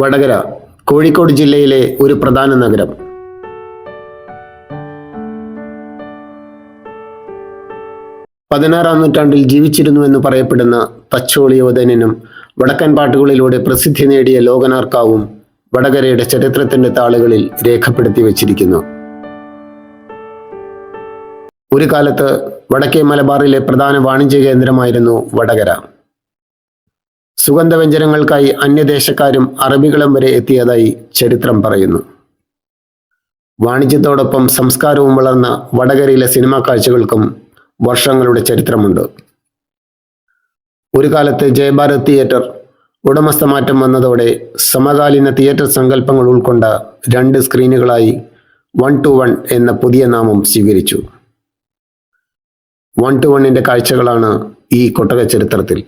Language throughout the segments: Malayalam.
വടകര കോഴിക്കോട് ജില്ലയിലെ ഒരു പ്രധാന നഗരം. പതിനാറാം നൂറ്റാണ്ടിൽ ജീവിച്ചിരുന്നു എന്ന് പറയപ്പെടുന്ന തച്ചോളി യോധനും വടക്കൻ പാട്ടുകളിലൂടെ പ്രസിദ്ധി നേടിയ ലോകനാർക്കാവും വടകരയുടെ ചരിത്രത്തിന്റെ താളുകളിൽ രേഖപ്പെടുത്തി വച്ചിരിക്കുന്നു. ഒരു കാലത്ത് വടക്കേ മലബാറിലെ പ്രധാന വാണിജ്യ കേന്ദ്രമായിരുന്നു വടകര. സുഗന്ധവ്യഞ്ജനങ്ങൾക്കായി അന്യദേശക്കാരും അറബികളും വരെ എത്തിയതായി ചരിത്രം പറയുന്നു. വാണിജ്യത്തോടൊപ്പം സംസ്കാരവും വളർന്ന വടകരയിലെ സിനിമാ കാഴ്ചകൾക്കും വർഷങ്ങളുടെ ചരിത്രമുണ്ട്. ഒരു കാലത്ത് ജയഭാരത് തിയേറ്റർ ഉടമസ്ഥമാറ്റം വന്നതോടെ സമകാലീന തിയേറ്റർ സങ്കല്പങ്ങൾ ഉൾക്കൊണ്ട രണ്ട് സ്ക്രീനുകളായി വൺ ടു വൺ എന്ന പുതിയ നാമം സ്വീകരിച്ചു. വൺ ടു വണ്ണിന്റെ കാഴ്ചകളാണ് ഈ കൊട്ടക ചരിത്രത്തിൽ.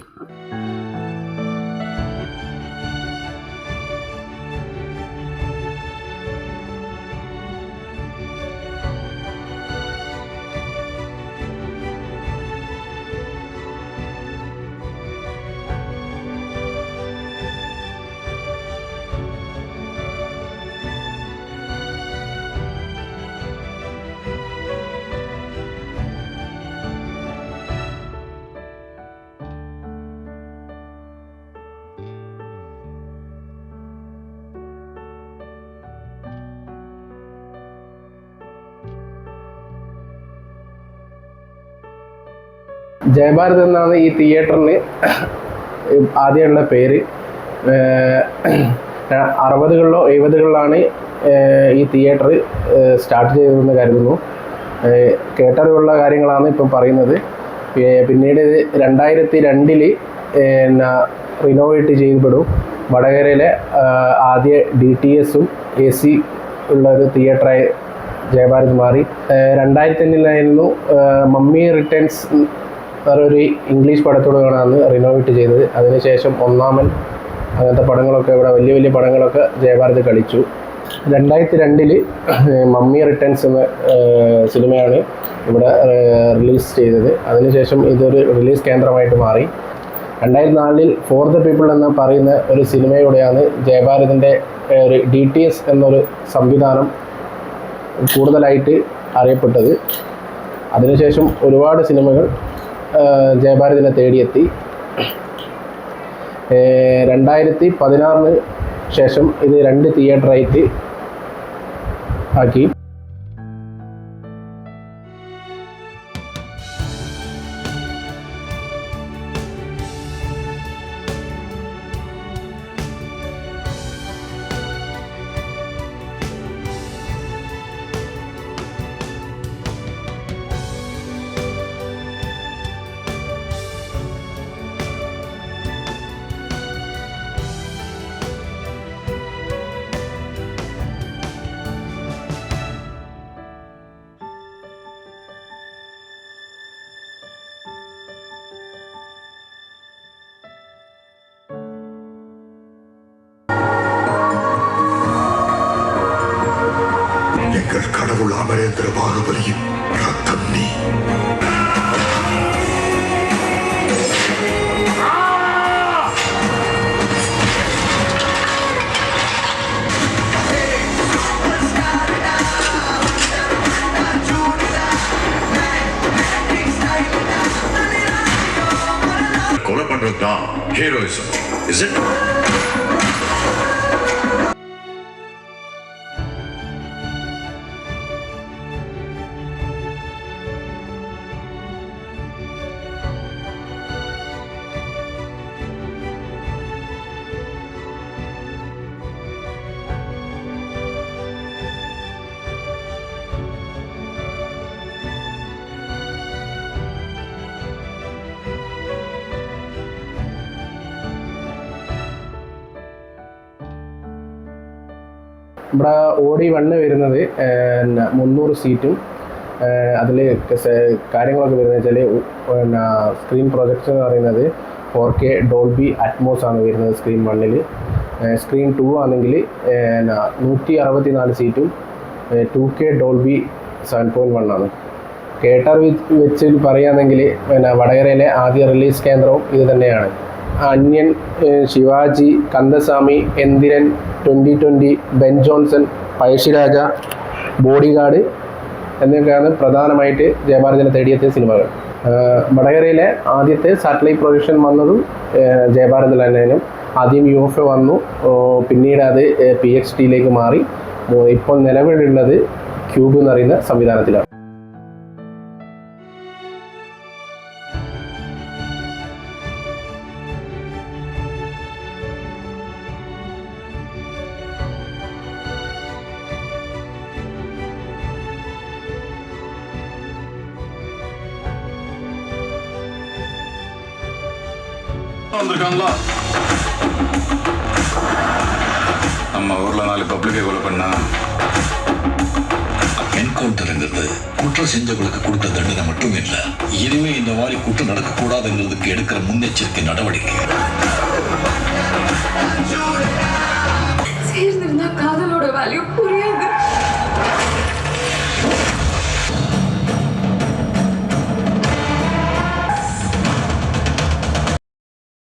ജയഭാരത് എന്നാണ് ഈ തിയേറ്ററിന് ആദ്യമുള്ള പേര്. അറുപതുകളിലോ എഴുപതുകളിലാണ് ഈ തിയേറ്റർ സ്റ്റാർട്ട് ചെയ്തതെന്ന് കരുതുന്നു. കേട്ടറിവുള്ള കാര്യങ്ങളാണ് ഇപ്പം പറയുന്നത്. പിന്നീട് രണ്ടായിരത്തി രണ്ടിൽ റിനോവേറ്റ് ചെയ്യപ്പെടും. വടകരയിലെ ആദ്യ ഡി ടി എസും എ സി ഉള്ള ഒരു തിയേറ്ററായി ജയഭാരത് മാറി. രണ്ടായിരത്തി അഞ്ഞിലായിരുന്നു മമ്മി റിട്ടേൺസ് വേറൊരു ഇംഗ്ലീഷ് പടത്തോടെയാണ് അന്ന് റിനോവേറ്റ് ചെയ്തത്. അതിനുശേഷം ഒന്നാമൻ അങ്ങനത്തെ പടങ്ങളൊക്കെ ഇവിടെ വലിയ വലിയ പടങ്ങളൊക്കെ ജയഭാരത് കളിച്ചു. രണ്ടായിരത്തി രണ്ടിൽ മമ്മി റിട്ടേൺസ് എന്ന സിനിമയാണ് ഇവിടെ റിലീസ് ചെയ്തത്. അതിനുശേഷം ഇതൊരു റിലീസ് കേന്ദ്രമായിട്ട് മാറി. രണ്ടായിരത്തി നാലിൽ ഫോർ ദ പീപ്പിൾ എന്ന് പറയുന്ന ഒരു സിനിമയോടെയാണ് ജയഭാരതിന്റെ ഒരു ഡി ടി എസ് എന്നൊരു സംവിധാനം കൂടുതലായിട്ട് അറിയപ്പെട്ടത്. അതിനുശേഷം ഒരുപാട് സിനിമകൾ ജയഭാരതിനെ തേടിയെത്തി. രണ്ടായിരത്തി പതിനാറിന് ശേഷം ഇത് രണ്ട് തിയേറ്ററായിട്ട് ആക്കി. അമരേന്ദ്ര ബാഹുബലിയും രക്തം നീ கொலை பண்றது தான் ஹீரோயிசம் இஸ் இட் ഇവിടെ ഓടി വണ്ണ് വരുന്നത് മുന്നൂറ് സീറ്റും അതിൽ കാര്യങ്ങളൊക്കെ വരുന്നത് വെച്ചാൽ പിന്നെ സ്ക്രീൻ പ്രൊജക്ഷൻ എന്ന് പറയുന്നത് ഫോർ കെ ഡോൾബി അറ്റ്മോസ് ആണ് വരുന്നത് സ്ക്രീൻ വണ്ണിൽ സ്ക്രീൻ ടു ആണെങ്കിൽ എന്നാ നൂറ്റി അറുപത്തി നാല് സീറ്റും two K Dolby seven point one ആണ്. കേട്ടർ വെച്ച് പറയുകയാണെങ്കിൽ പിന്നെ വടകരയിലെ ആദ്യ റിലീസ് കേന്ദ്രവും ഇത് തന്നെയാണ്. Anniyan Sivaji Kandasamy Enthiran Twenty Twenty Ben Johnson Pazhassiraja Bodyguard എന്നൊക്കെയാണ് പ്രധാനമായിട്ട് ജയഭാരതിനെ തേടിയെത്തിയ സിനിമകൾ. വടകരയിലെ ആദ്യത്തെ സാറ്റലൈറ്റ് പ്രൊജക്ഷൻ വന്നതും ജയഭാരത് ജയഭാരതിൽ തന്നെയും ആദ്യം യു എഫ് എ വന്നു. പിന്നീട് അത് പി എച്ച് ഡിയിലേക്ക് മാറി. ഇപ്പോൾ നിലവിലുള്ളത് ക്യൂബ് എന്നറിയുന്ന സംവിധാനത്തിലാണ്. வந்திருக்காங்களா நம்ம ஊர்ல நாலு பப்ளிக்கை கொலை பண்ணா என்கவுண்டருங்கிறது குற்றம் செஞ்சவங்களுக்கு கொடுத்த தண்டனை மட்டும் இல்ல இனிமே இந்த மாதிரி குற்றம் நடக்கக்கூடாதுங்கிறதுக்கு எடுக்கிற முன்னெச்சரிக்கை நடவடிக்கை. சேர்ந்திருந்தா காதலோட வேல்யூ